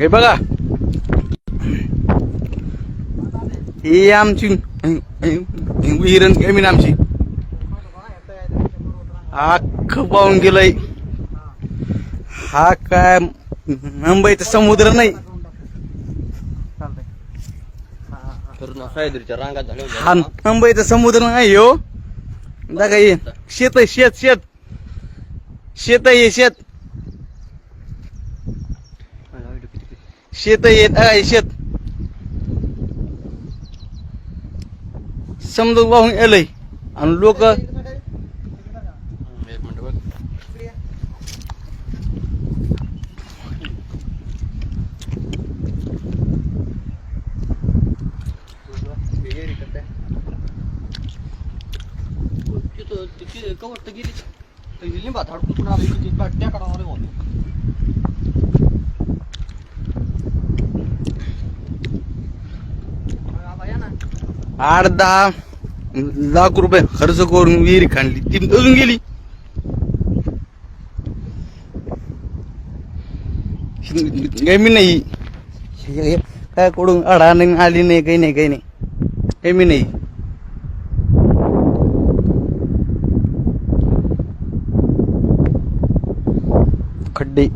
हे बघा. ही आमची हिरण जमीन आमची. आख पाहून गेलय. हा काय मुंबईचा समुद्र नाही. हा मुंबईचा समुद्र नाही हो. दाखा हे शेत आहे शेत शेत. शेत आहे हे शेत. शेत हे शेत. समुद्र वाहून येलंय. आणि लोक एक मिनिट बघ तिथं तिथे कवर तर गेली. तर लिंबात हाडकून पुन्हा आली की ती त्या काढणार आठ दहा लाख रुपये खर्च करून विहीर खाणली ती अजून गेली. मी नाही. काय कडून अडा नाही आली नाही काही नाही काही नाही. काही मी नाही. खड्डे.